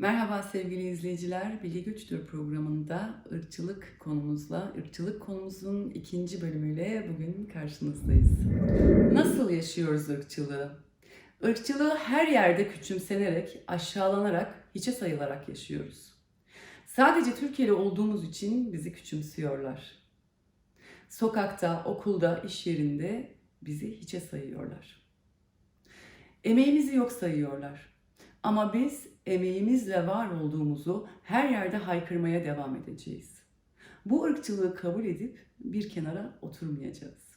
Merhaba sevgili izleyiciler. Bilgi Güçtür programında ırkçılık konumuzla, ırkçılık konumuzun ikinci bölümüyle bugün karşınızdayız. Nasıl yaşıyoruz ırkçılığı? Irkçılığı her yerde küçümsenerek, aşağılanarak, hiçe sayılarak yaşıyoruz. Sadece Türkiye'li olduğumuz için bizi küçümsüyorlar. Sokakta, okulda, iş yerinde bizi hiçe sayıyorlar. Emeğimizi yok sayıyorlar. Ama biz emeğimizle var olduğumuzu her yerde haykırmaya devam edeceğiz. Bu ırkçılığı kabul edip bir kenara oturmayacağız.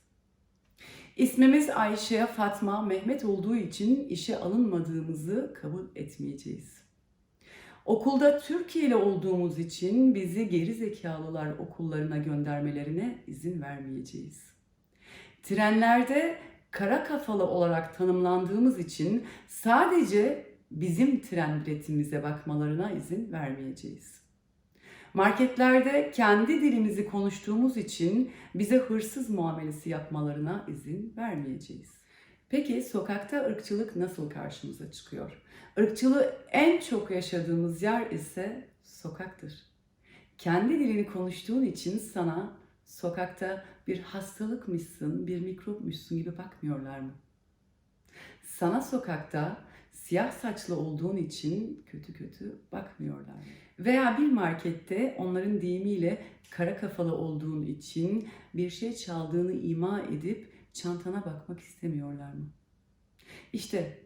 İsmimiz Ayşe, Fatma, Mehmet olduğu için işe alınmadığımızı kabul etmeyeceğiz. Okulda Türkiye'li olduğumuz için bizi geri zekalılar okullarına göndermelerine izin vermeyeceğiz. Trenlerde kara kafalı olarak tanımlandığımız için sadece bizim tren biletimize bakmalarına izin vermeyeceğiz. Marketlerde kendi dilimizi konuştuğumuz için bize hırsız muamelesi yapmalarına izin vermeyeceğiz. Peki sokakta ırkçılık nasıl karşımıza çıkıyor? Irkçılığı en çok yaşadığımız yer ise sokaktır. Kendi dilini konuştuğun için sana sokakta bir hastalıkmışsın, bir mikropmuşsun gibi bakmıyorlar mı? Sana sokakta siyah saçlı olduğun için kötü kötü bakmıyorlar. Veya bir markette onların deyimiyle kara kafalı olduğun için bir şey çaldığını ima edip çantana bakmak istemiyorlar mı? İşte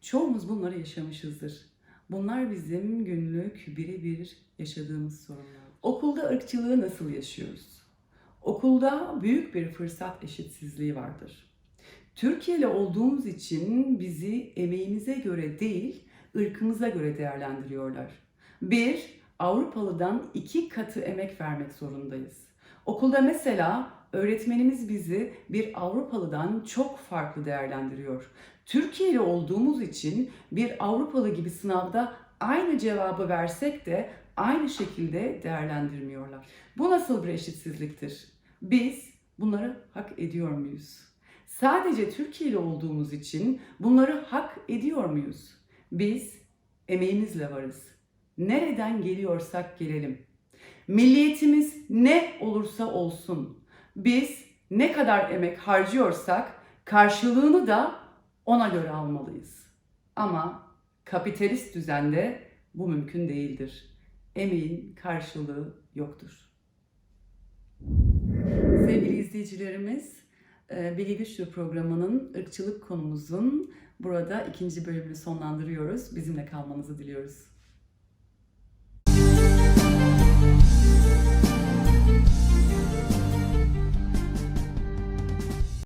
çoğumuz bunları yaşamışızdır. Bunlar bizim günlük birebir yaşadığımız sorunlar. Okulda ırkçılığı nasıl yaşıyoruz? Okulda büyük bir fırsat eşitsizliği vardır. Türkiye'li olduğumuz için bizi emeğimize göre değil, ırkımıza göre değerlendiriyorlar. Bir, Avrupalıdan iki katı emek vermek zorundayız. Okulda mesela öğretmenimiz bizi bir Avrupalıdan çok farklı değerlendiriyor. Türkiye'li olduğumuz için bir Avrupalı gibi sınavda aynı cevabı versek de aynı şekilde değerlendirmiyorlar. Bu nasıl bir eşitsizliktir? Biz bunları hak ediyor muyuz? Sadece Türkiye'li olduğumuz için bunları hak ediyor muyuz? Biz emeğimizle varız. Nereden geliyorsak gelelim. Milliyetimiz ne olursa olsun. Biz ne kadar emek harcıyorsak karşılığını da ona göre almalıyız. Ama kapitalist düzende bu mümkün değildir. Emeğin karşılığı yoktur. Sevgili izleyicilerimiz, Bilgi Güçlü programının ırkçılık konumuzun burada ikinci bölümünü sonlandırıyoruz. Bizimle kalmanızı diliyoruz.